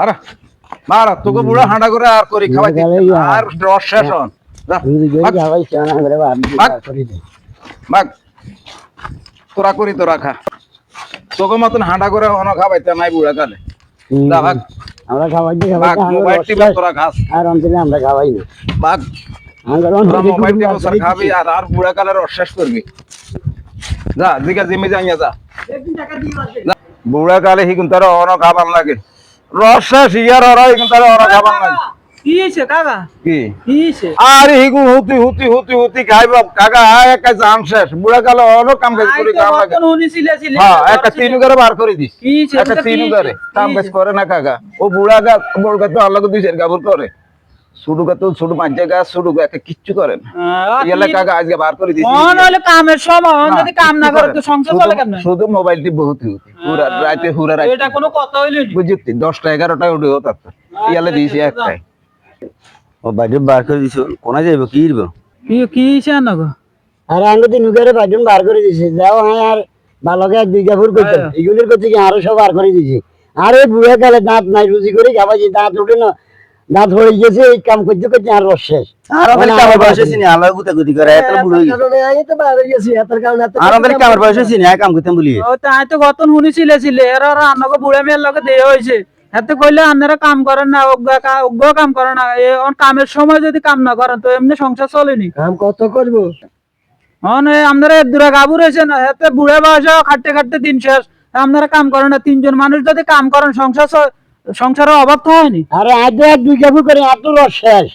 আরে মার তোকে বুড়া হাঁটা করে আর করি খাওয়াই আর রস শেষ হন। তোরা করি তোরা খা। তোকে মতন হাঁটা করে অন খাওয়াইতে নাই বুড়া কালে যা ভাগ। আমরা খাওয়াই মোবাইল টিপে তোরা খাস। আর অন্তরে আমরা খাওয়াই না মোবাইল টিপে আর খাবি আর আর বুড়া করবি। যা জিগা জিমে যাইয়া যা। যা। বুড়া কালে হিগুন তারা অন খাবার লাগে। রস শিয়ার ওরা তারা অন খাবার নাই আরে হিগু হুতি হুতি হুতি হুতি খাইব। কাকা একটা জাম শেষ। বুড়া কালে অনেক কাম কাজ করে কাম লাগে হ্যাঁ একটা তিন করে বার করে দিস। কি হয়েছে? একটা ওটা কি তিন হয়েছে? করে কাম কাজ করে না কাকা। ও বুড়া গা বড় গা আল্লাহ দুই করে। শুরু গা শুরু মাঝে গা শুরু গা কিচ্ছু করে না। কাকা আজকে বার করে দিস মন হলে কামের সময় যদি কাম না করে তো সংসার চলে কেমন? শুধু মোবাইল টিপ বহুত হুতি পুরা রাতে হুরা রাতে এটা কোনো কথা হইল বুঝতি দশটা এগারোটা উঠে হতো ইয়ালে দিয়েছি একটাই ও বাইরে বার করে দিছো? কোনা যাইব কি ইরব কি কি হয়েছে গো? আর আমি দিন করে বাইজন বার করে দিছি। যাও হ্যাঁ আর ভালোকে এক এগুলির কি আরও সব বার করে দিছি? আর বুড়ে গেলে দাঁত নাই রুচি করে খাবাইছি দাঁত উঠে না। দাঁত হয়ে গেছে এই কাম করতে করতে আর রস শেষ। আমাদের কামার বয়স হয়েছে নি আল্লাহ গুতা গুতি করে এত বুড়ো তো বার গেছি এত কারণে এত আর আমাদের কামার বয়স হয়েছে নি কাম করতাম বলি ও তাই তো গতন শুনিছিলে ছিলে। এর আর আন্নকে বুড়ে মেয়ের লগে দেয়া হয়েছে। এতে কইলে কাম করেন না অজ্ঞ কাম করে না। এ অন কামের সময় যদি কাম না করেন তো এমনি সংসার চলেনি। কাম কত করব? অন আপনারা দূরে গাবু রয়েছে না এতে বুড়ে বয়সে খাটতে খাটতে দিন শেষ। আপনারা কাম করেন না তিনজন মানুষ যদি কাম করেন সংসার সংসারের অভাব তো হয়নি? আরে আগে এক দুই কাপড় করে এত রস শেষ।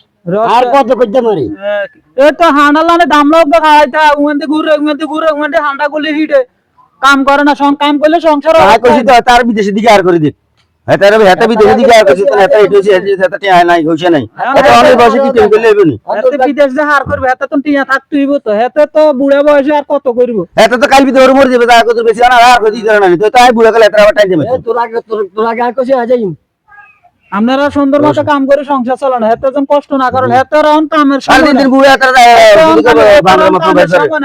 আর কত করতে পারি? এ তো হান্ডা লানে দামলা অব্দ খাইতা উমেন্তে ঘুরে উমেন্তে ঘুরে উমেন্তে হান্ডা করলে হিটে। কাম করে না সং কাম করলে সংসার তো তার বিদেশে দিকে আর করে দিক হেতার হেতা দিকে কইছি তো হেতা এটা হইছে হেতা টিয়া নাই হইছে নাই অনেক বয়সে কি টেন যে হার করবে এতে তো টিয়া তো এতে তো বুড়ে বয়সে আর কত করব হেতা তো কাল মরে যাবে কত বেশি আর আর কই না তো তাই বুড়া দেবে তোর আগে তোর- আগে আর কষে আজাইম আপনারা সুন্দর মতো কাম করে সংসার চালানো হেতে যেন কষ্ট না করেন হেতে রন কামের সময় দিন না। হেতে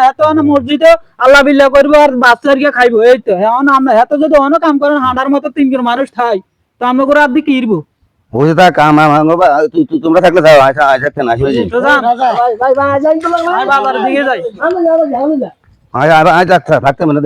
হেতে না, মসজিদে আল্লাহ বিল্লাহ করব আর বাচ্চার গিয়ে খাইবো এই তো এখন আমরা হেতে যদি অন্য কাম করেন হাঁটার মতো তিনজন মানুষ খাই তো আমরা করে আর দিকে ইরবো বুঝে তা কাম আমার তোমরা থাকলে যাও আচ্ছা আচ্ছা কেন আসবে ভাই ভাই ভাই তো আমি বাবার দিকে যাই। ভালো যা ভালো যা আচ্ছা আচ্ছা থাকতে মানে